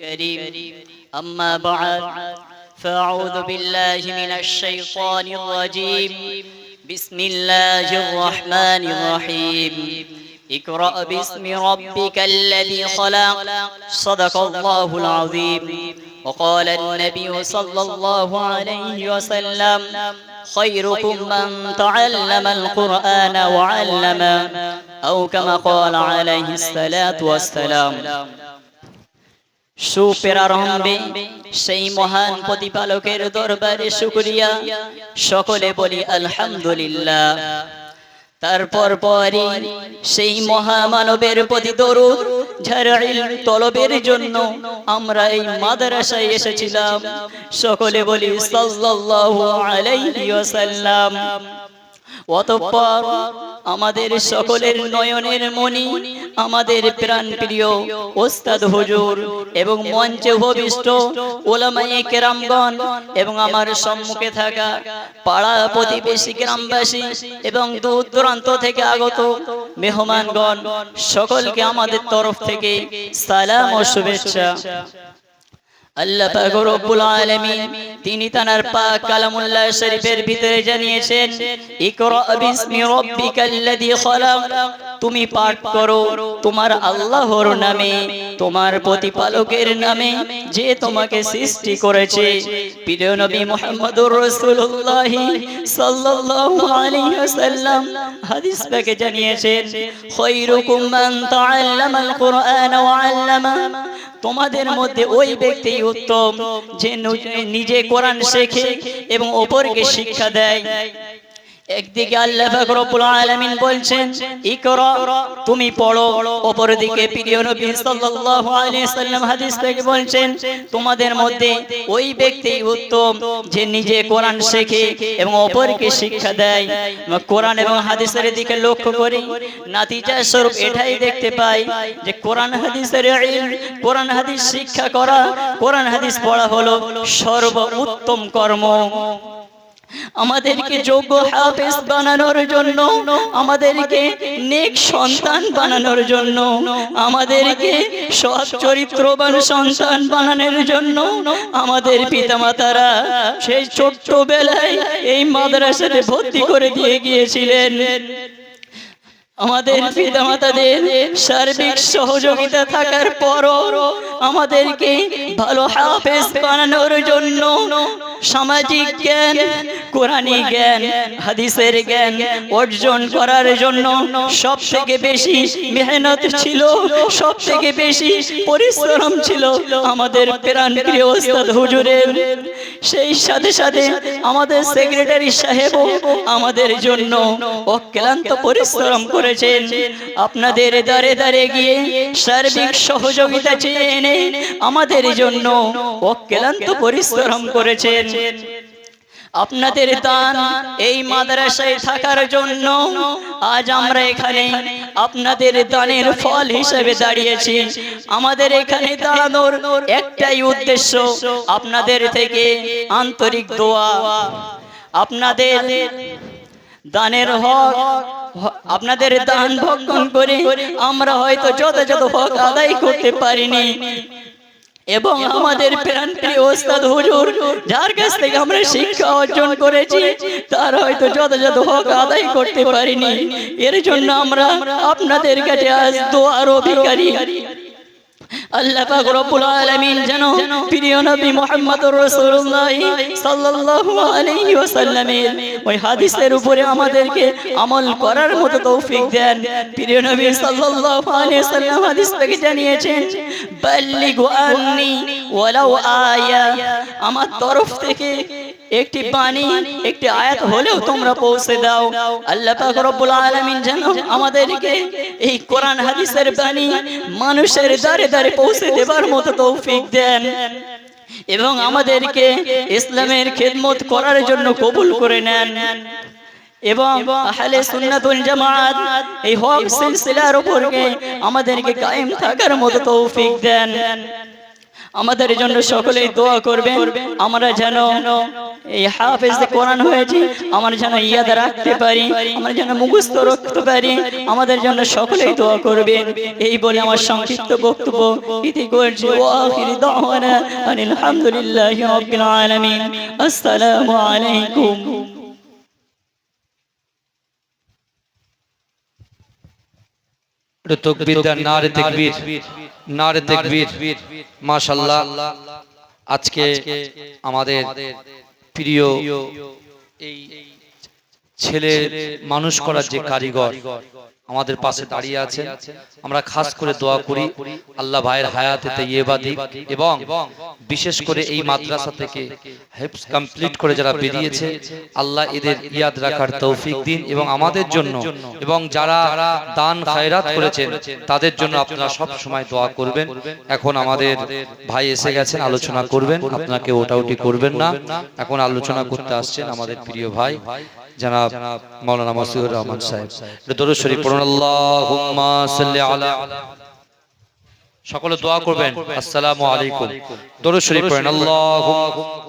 كريم أما بعد فأعوذ بالله من الشيطان الرجيم. بسم الله الرحمن الرحيم. اقرأ باسم ربك الذي خلق. صدق الله العظيم. وقال النبي صلى الله عليه وسلم خيركم من تعلم القرآن وعلم أو كما قال عليه الصلاة والسلام. সুপেরারম্ভে সেই মহান প্রতিপালকের দরবারে শুকরিয়া। সকলে বলি আলহামদুলিল্লাহ। তারপর পরে সেই মহামানবের প্রতি দরুদ তলবের জন্য আমরা এই মাদ্রাসায় এসেছিলাম। সকলে বলি সাল্লাল্লাহু আলাইহি ওয়াসাল্লাম। অতঃপর আমাদের সকলের নয়নের মণি, আমাদের প্রাণ প্রিয় ওস্তাদ হুজুর এবং মঞ্চে ভবিষ্ঠ ওলামাই কেরামগণ এবং আমার সম্মুখে থাকা পাড়া প্রতিবেশী গ্রামবাসী এবং দূর দূরান্ত থেকে আগত মেহমানগণ, সকলকে আমাদের তরফ থেকে সালাম ও শুভেচ্ছা। তিনি শরীফের ভিতরে জানিয়েছেন তুমি পাঠ করো, তোমার আল্লাহর নামে, তোমার প্রতিপালকের নামে যে তোমাকে সৃষ্টি করেছে। জানিয়েছেন তোমাদের মধ্যে ওই ব্যক্তি উত্তম যে নিজে কোরআন শেখে এবং অপরকে শিক্ষা দেয়। একদিকে আল্লাহ রব্বুল আলামিন বলছেন, ইকরা, তুমি পড়ো। অপরদিকে প্রিয় নবী সাল্লাল্লাহু আলাইহি সাল্লাম হাদিস থেকে বলছেন, তোমাদের মধ্যে ওই ব্যক্তি উত্তম যে নিজে কোরআন শেখে এবং অপরকে শিক্ষা দেয়। কোরআন এবং হাদিসের দিকে লক্ষ্য করি, নাতিজা স্বরূপ এটাই দেখতে পাই যে কোরআন হাদিসের ইলম, কোরআন হাদিস শিক্ষা করা, কোরআন হাদিস পড়া হলো সর্ব উত্তম কর্ম। আমাদেরকে যোগ্য হাফেজ বানানোর জন্য আমাদেরকে নেক সন্তান বানানোর জন্য আমাদেরকে সৎ চরিত্রবান সন্তান বানানোর জন্য আমাদের পিতামাতারা সেই ছোট্টবেলায় এই মাদ্রাসাতে ভর্তি করে দিয়ে গিয়েছিলেন। আমাদের পিতামাতাদের সার্বিক সহযোগিতা থাকার পরও আমাদেরকে ভালো হাফেজ বানানোর জন্য সামাজিক জ্ঞান কোরআনি জ্ঞান হাদিসের জ্ঞান অর্জন করার জন্য সব থেকে বেশি মেহনত ছিল সব থেকে বেশি পরিশ্রম ছিল আমাদের প্রাণ প্রিয় ওস্তাদ হুজুরের সেই সাথে সাথে আমাদের সেক্রেটারি সাহেব আমাদের জন্য অক্লান্ত পরিশ্রম করেছেন। আপনাদের দারে দারে গিয়ে সার্বিক সহযোগিতা চেয়ে এনে আমাদের জন্য অক্লান্ত পরিশ্রম করেছেন। আপনাদের দান এই মাদ্রাসায় থাকার জন্য আজ আমরা এখানে আপনাদের দানের ফল হিসেবে দাঁড়িয়েছি। আমাদের এখানে দাঁড়ানোর একটাই উদ্দেশ্য আপনাদের থেকে আন্তরিক দোয়া। আপনাদের দানের হক, আপনাদের দান ভক্ষণ করে আমরা হয়তো যথাযথ হক আদায় করতে পারিনি। এবং আমাদের প্রাণ প্রিয় ওস্তাদ হুজুর যার কাছ থেকে আমরা শিক্ষা অর্জন করেছি তার হয়তো যথাযথ হক আদায় করতে পারিনি। এর জন্য আমরা আপনাদের কাছে আজ দোয়ার অধিকারী। আল্লাহ পাক রব্বুল আলামিন যেন প্রিয় নবী মুহাম্মদুর রাসূলুল্লাহ সাল্লাল্লাহু আলাইহি ওই হাদিসের উপরে আমাদেরকে আমল করার মতো তৌফিক দেন। প্রিয় নবী সাল্লাল্লাহু আলাইহি ওয়াসাল্লাম হাদিস থেকে জানিয়েছেন, বাল্লিগু আননি ওয়ালাউ আয়া। আমার তরফ থেকে একটি বাণী, একটি আয়াত হলেও তোমরা পৌঁছে দাও। আল্লাহ রব্বুল আলামিন যেন আমাদেরকে এই কোরআন হাদিসের বাণী মানুষের দারে দারে পৌঁছে দেবার মতো তৌফিক দেন এবং আমাদেরকে ইসলামের খেদমত করার জন্য কবুল করে নেন। এবং আহলে সুন্নাতুল জামাত এই হক সিলসিলার উপরে আমাদেরকে কায়েম থাকার মতো তৌফিক দেন। আমাদের জন্য সকলেই দোয়া করবেন। আমরা যেন এই হাফেজ কোরআন হয়েছে আমরা যেন ইয়াদ রাখতে পারি আমরা যেন মুখস্থ রাখতে পারি আমাদের জন্য সকলেই দোয়া করবেন এই বলে আমার সংক্ষিপ্ত বক্তব্য ইতি করছি ওয়াখির দাওয়ানা আনিল হামদুলিল্লাহি রাব্বিল আলামিন। আসসালামু আলাইকুম। তকবীর নারে তাকবীর নারে তাকবীর। মাশাআল্লাহ আজকে আমাদের প্রিয় এই ছেলে মানুষ করার যে কারিগর আমাদের পাশে দাঁড়িয়ে আছে আমরা খাস করে দোয়া করি আল্লাহ ভাইয়ের হায়াতে তৈয়বা দিক এবং বিশেষ করে এই মাদ্রাসা থেকে হেফস কমপ্লিট করে যারা বেরিয়েছে আল্লাহ এদের ইয়াদ রাখার তৌফিক দিন এবং আমাদের জন্য এবং যারা দান খায়রাত করেছেন তাদের জন্য আপনারা সব সময় দোয়া করবেন। এখন আমাদের ভাই এসে গেছেন আলোচনা করবেন। আপনাকে ওটাউটি করবেন না। এখন আলোচনা করতে আসছেন আমাদের প্রিয় ভাই জনাব মাওলানা মাসুদুর রহমান সাহেব। দরুদ শরীফ পড়ুন। আল্লাহুম্মা সাল্লি আলা সকলে দোয়া করবেন। আসসালামু আলাইকুম। দরুদ শরীফ পড়েন। আল্লাহুম্মা